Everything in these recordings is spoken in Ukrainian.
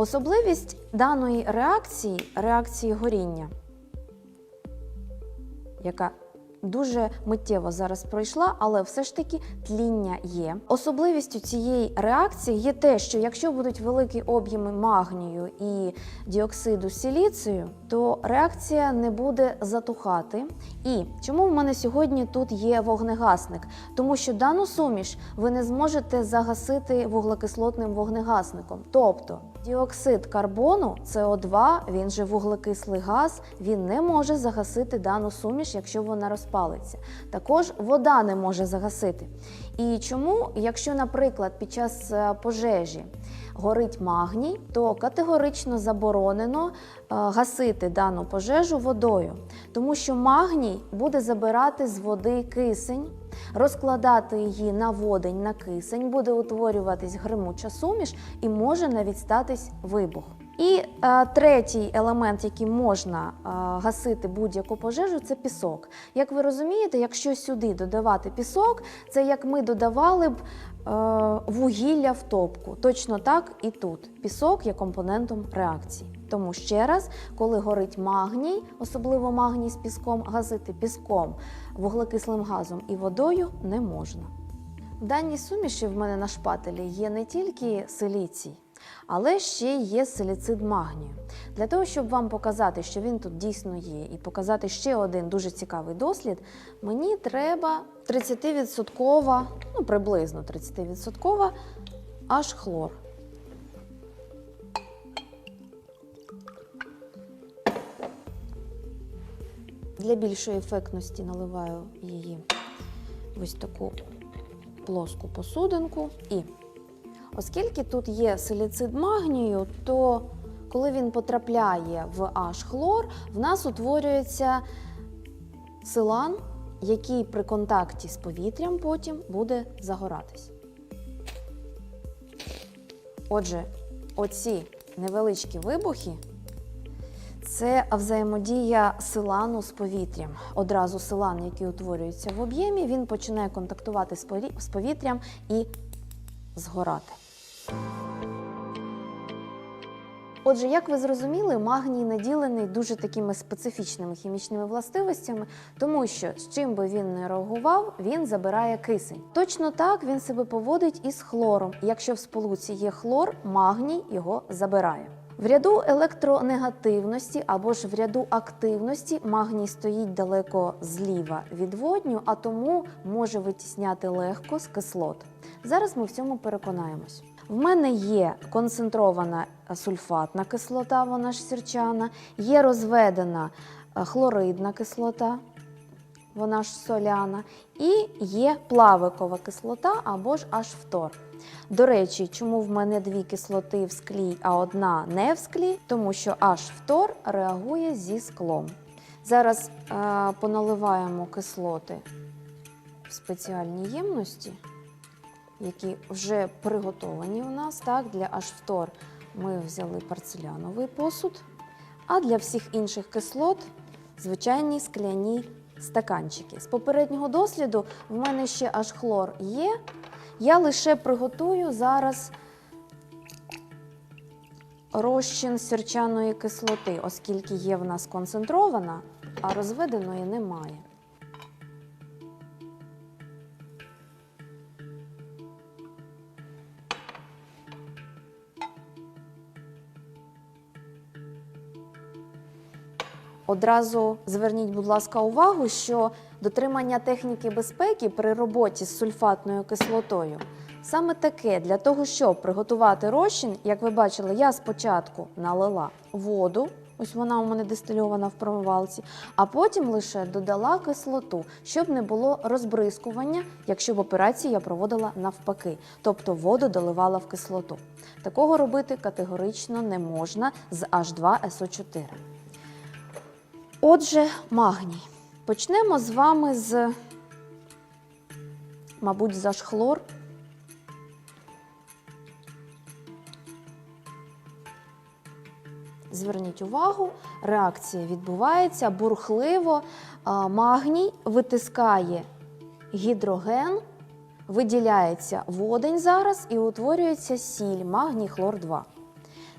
Особливість даної реакції реакції горіння, яка дуже миттєво зараз пройшла, але все ж таки тління є. Особливістю цієї реакції є те, що якщо будуть великі об'єми магнію і діоксиду силіцію, то реакція не буде затухати. І чому в мене сьогодні тут є вогнегасник? Тому що дану суміш ви не зможете загасити вуглекислотним вогнегасником. Тобто діоксид карбону СО2, він же вуглекислий газ, він не може загасити дану суміш, якщо вона розпалиться. Також вода не може загасити. І чому, якщо, наприклад, під час е, пожежі горить магній, то категорично заборонено е, гасити дану пожежу водою, тому що магній буде забирати з води кисень, розкладати її на водень на кисень, буде утворюватись гримуча суміш і може навіть статись вибух. І е, третій елемент, який можна е, гасити будь-яку пожежу, це пісок. Як ви розумієте, якщо сюди додавати пісок, це як ми додавали б вугілля в топку. Точно так і тут. Пісок є компонентом реакції. Тому ще раз, коли горить магній, особливо магній з піском, газити піском, вуглекислим газом і водою не можна. В даній суміші в мене на шпателі є не тільки силіцій, але ще є силіцид магнію. Для того, щоб вам показати, що він тут дійсно є, і показати ще один дуже цікавий дослід, мені треба 30%, ну приблизно 30% аж хлор. Для більшої ефектності наливаю її в ось таку плоску посудинку. І оскільки тут є силіцид магнію, то коли він потрапляє в H-хлор, в нас утворюється силан, який при контакті з повітрям потім буде загоратись. Отже, оці невеличкі вибухи це взаємодія силану з повітрям. Одразу силан, який утворюється в об'ємі, він починає контактувати з повітрям і згорати. Отже, як ви зрозуміли, магній наділений дуже такими специфічними хімічними властивостями, тому що з чим би він не реагував, він забирає кисень. Точно так він себе поводить і з хлором. Якщо в сполуці є хлор, магній його забирає. В ряду електронегативності або ж в ряду активності магній стоїть далеко зліва від водню, а тому може витісняти легко з кислот. Зараз ми в цьому переконаємось. В мене є концентрована сульфатна кислота, вона ж сірчана, є розведена е, хлоридна кислота, вона ж соляна, і є плавикова кислота або ж аж фтор. До речі, чому в мене дві кислоти в склі, а одна не в склі? Тому що аж фтор реагує зі склом. Зараз е, поналиваємо кислоти в спеціальні ємності, які вже приготовані у нас. Так, для аж фтор ми взяли порцеляновий посуд, а для всіх інших кислот звичайні скляні стаканчики. З попереднього досліду в мене ще аж хлор є. Я лише приготую зараз розчин сірчаної кислоти, оскільки є в нас концентрована, а розведеної немає. Одразу зверніть, будь ласка, увагу, що дотримання техніки безпеки при роботі з сульфатною кислотою саме таке для того, щоб приготувати розчин, як ви бачили, я спочатку налила воду, ось вона у мене дистильована в промивалці, а потім лише додала кислоту, щоб не було розбризкування, якщо в операції я проводила навпаки, тобто воду доливала в кислоту. Такого робити категорично не можна з H2SO4. Отже, магній. Почнемо з вами з, мабуть, з хлор. Зверніть увагу, реакція відбувається бурхливо. Магній витискає гідроген, виділяється водень зараз і утворюється сіль, магній хлор 2.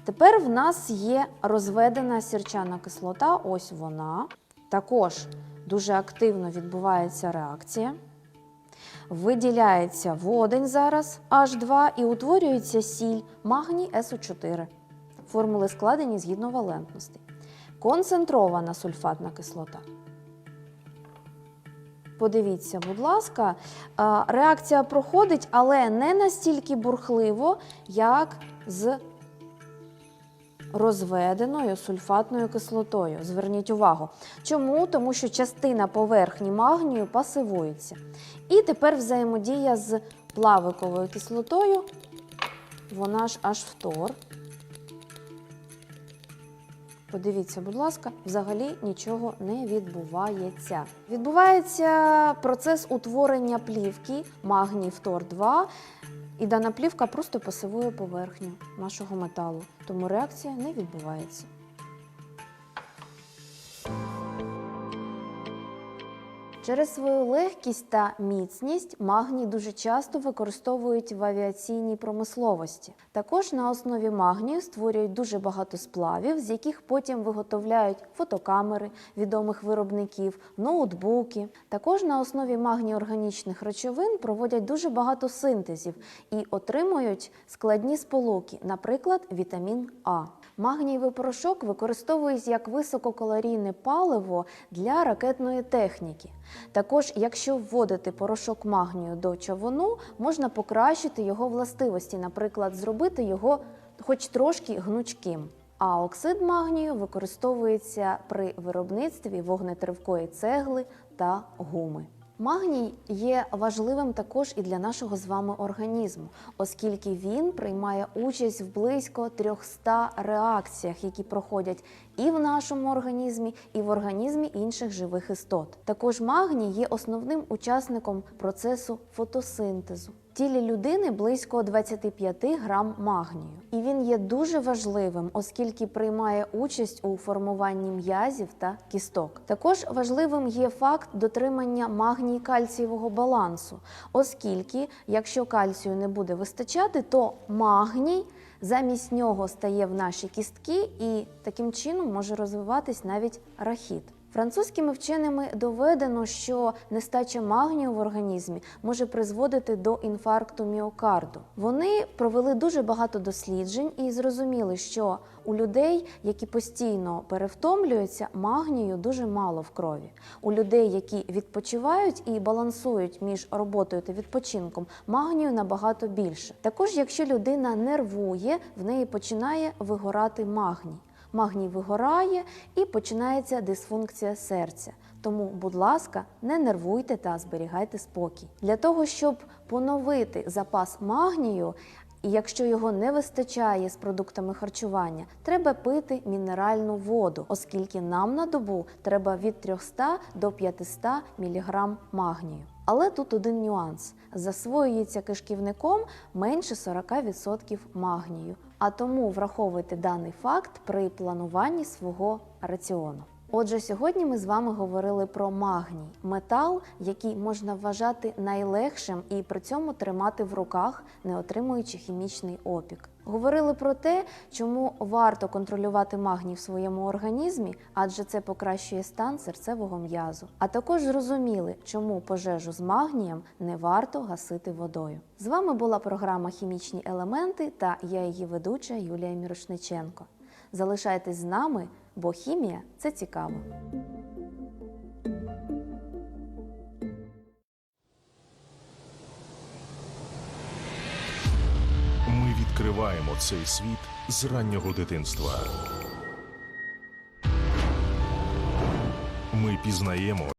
Тепер в нас є розведена сірчана кислота, ось вона. Також дуже активно відбувається реакція. Виділяється водень зараз H2 і утворюється сіль магній СО4. Формули складені згідно валентності. Концентрована сульфатна кислота. Подивіться, будь ласка, реакція проходить, але не настільки бурхливо, як з розведеною сульфатною кислотою. Зверніть увагу. Чому? Тому що частина поверхні магнію пасивується. І тепер взаємодія з плавиковою кислотою, вона ж аж втор. Подивіться, будь ласка, взагалі нічого не відбувається. Відбувається процес утворення плівки магній фтор 2 і дана плівка просто пасивує поверхню нашого металу, тому реакція не відбувається. Через свою легкість та міцність магній дуже часто використовують в авіаційній промисловості. Також на основі магнію створюють дуже багато сплавів, з яких потім виготовляють фотокамери відомих виробників, ноутбуки. Також на основі магнію органічних речовин проводять дуже багато синтезів і отримують складні сполуки, наприклад, вітамін А. Магнієвий порошок використовують як висококалорійне паливо для ракетної техніки. Також, якщо вводити порошок магнію до човуну, можна покращити його властивості, наприклад, зробити його хоч трошки гнучким. А оксид магнію використовується при виробництві вогнетривкої цегли та гуми. Магній є важливим також і для нашого з вами організму, оскільки він приймає участь в близько 300 реакціях, які проходять і в нашому організмі, і в організмі інших живих істот. Також магній є основним учасником процесу фотосинтезу. Тілі людини близько 25 грам магнію, і він є дуже важливим, оскільки приймає участь у формуванні м'язів та кісток. Також важливим є факт дотримання магній кальцієвого балансу, оскільки, якщо кальцію не буде вистачати, то магній замість нього стає в наші кістки, і таким чином може розвиватись навіть рахіт. Французькими вченими доведено, що нестача магнію в організмі може призводити до інфаркту міокарду. Вони провели дуже багато досліджень і зрозуміли, що у людей, які постійно перевтомлюються, магнію дуже мало в крові. У людей, які відпочивають і балансують між роботою та відпочинком, магнію набагато більше. Також, якщо людина нервує, в неї починає вигорати магній. Магній вигорає і починається дисфункція серця. Тому, будь ласка, не нервуйте та зберігайте спокій. Для того, щоб поновити запас магнію, і якщо його не вистачає з продуктами харчування, треба пити мінеральну воду, оскільки нам на добу треба від 300 до 500 мг магнію. Але тут один нюанс: засвоюється кишківником менше 40% магнію. А тому враховуйте даний факт при плануванні свого раціону. Отже, сьогодні ми з вами говорили про магній метал, який можна вважати найлегшим і при цьому тримати в руках, не отримуючи хімічний опік. Говорили про те, чому варто контролювати магній в своєму організмі, адже це покращує стан серцевого м'язу. А також зрозуміли, чому пожежу з магнієм не варто гасити водою. З вами була програма Хімічні елементи та я її ведуча Юлія Мірошниченко. Залишайтесь з нами, бо хімія це цікаво. Відкриваємо цей світ з раннього дитинства. Ми пізнаємо